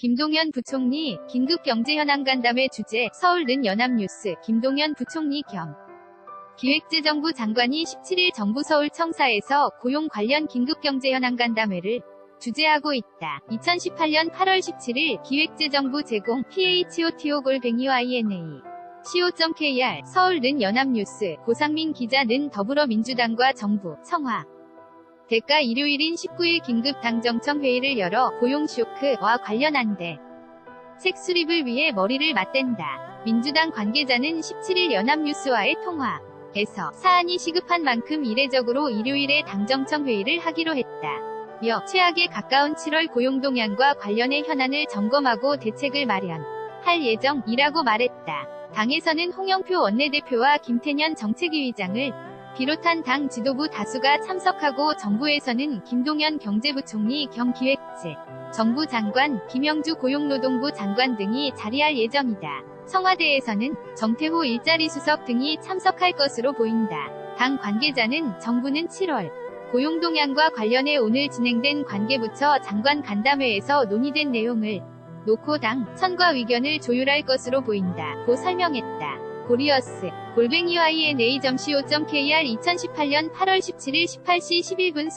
김동연 부총리 긴급 경제 현안 간담회 주제 서울는 연합뉴스 김동연 부총리 겸 기획재정부 장관이 17일 정부 서울 청사에서 고용 관련 긴급 경제 현안 간담회를 주재하고 있다. 2018년 8월 17일 기획재정부 제공 PHOTO 골뱅이 YNA co.kr 서울는 연합뉴스 고상민 기자는 더불어민주당과 정부 청와 대가 일요일인 19일 긴급 당정청 회의를 열어 고용 쇼크와 관련한 대책 수립을 위해 머리를 맞댄다. 민주당 관계자는 17일 연합뉴스와의 통화에서 사안이 시급한 만큼 이례적으로 일요일에 당정청 회의를 하기로 했다. 며 최악에 가까운 7월 고용 동향과 관련의 현안을 점검하고 대책을 마련할 예정이라고 말했다. 당에서는 홍영표 원내대표와 김태년 정책위 의장을 비롯한 당 지도부 다수가 참석하고 정부에서는 김동연 경제부총리 겸 기획재 정부 장관, 김영주 고용노동부 장관 등이 자리할 예정이다. 청와대에서는 정태호 일자리 수석 등이 참석할 것으로 보인다. 당 관계자는 정부는 7월 고용 동향과 관련해 오늘 진행된 관계부처 장관 간담회에서 논의된 내용을 놓고 당 선과 의견을 조율할 것으로 보인다. 고 설명했다. 고리어스 골뱅이 YNA.co.kr 2018년 8월 17일 18시 11분